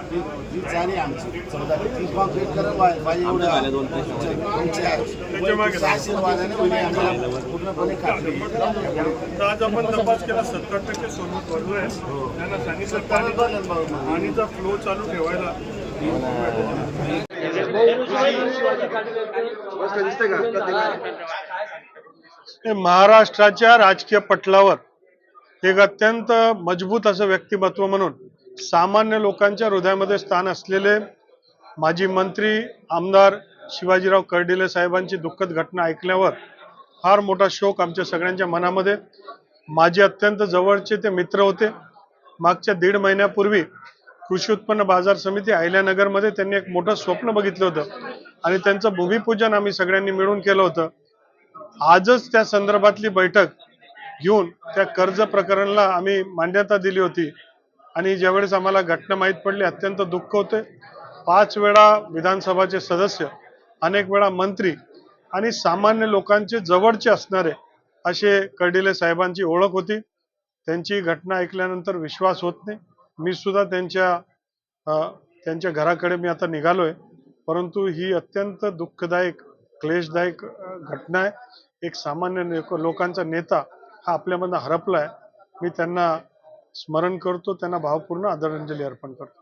आमची. चौदा ती कॉन्क्रीट करत पाहिजे एवढं. तुमच्या तुमच्या आशीर्वादाने म्हणजे आम्हाला पूर्णपणे खात्री आहे. तर आज आपण तपास केला सत्तर टक्के सोनं भरलो आहे. त्यांना सांगितलं सत्तावन्न बनेल भाऊ मग. पाणीचा फ्लो चालू ठेवायला. हे महाराष्ट्राच्या राजकीय पटलावर एक अत्यंत मजबूत असं व्यक्तिमत्व म्हणून सामान्य लोकांच्या हृदयामध्ये स्थान असलेले माजी मंत्री आमदार शिवाजीराव कर्डिले साहेबांची दुःखद घटना ऐकल्यावर फार मोठा शोक आमच्या सगळ्यांच्या मनामध्ये. माझे अत्यंत जवळचे ते मित्र होते. मागच्या दीड महिन्यापूर्वी कृषी उत्पन्न बाजार समिती अहिल्यानगरमध्ये त्यांनी एक मोठं स्वप्न बघितलं होतं आणि त्यांचं भूमिपूजन आम्ही सगळ्यांनी मिळून केलं होतं. आजच त्या संदर्भातली बैठक घेऊन त्या कर्ज प्रकरणाला आम्ही मान्यता दिली होती. आणि ज्यावेळेस आम्हाला घटना माहीत पडली अत्यंत दुःख होते. पाच वेळा विधानसभाचे सदस्य अनेक वेळा मंत्री आणि सामान्य लोकांचे जवळचे असणारे असे कर्डिले साहेबांची ओळख होती. त्यांची घटना ऐकल्यानंतर विश्वास होत नाही. मी सुद्धा त्यांच्या त्यांच्या घराकडे मी आता निघालोय. परंतु ही अत्यंत दुःखदायक क्लेशदायक घटना आहे. एक सामान्य लोकांचा नेता हा आपल्यामधनं आहे मी त्यांना स्मरण करतो त्यांना भावपूर्ण आदरांजली अर्पण करतो.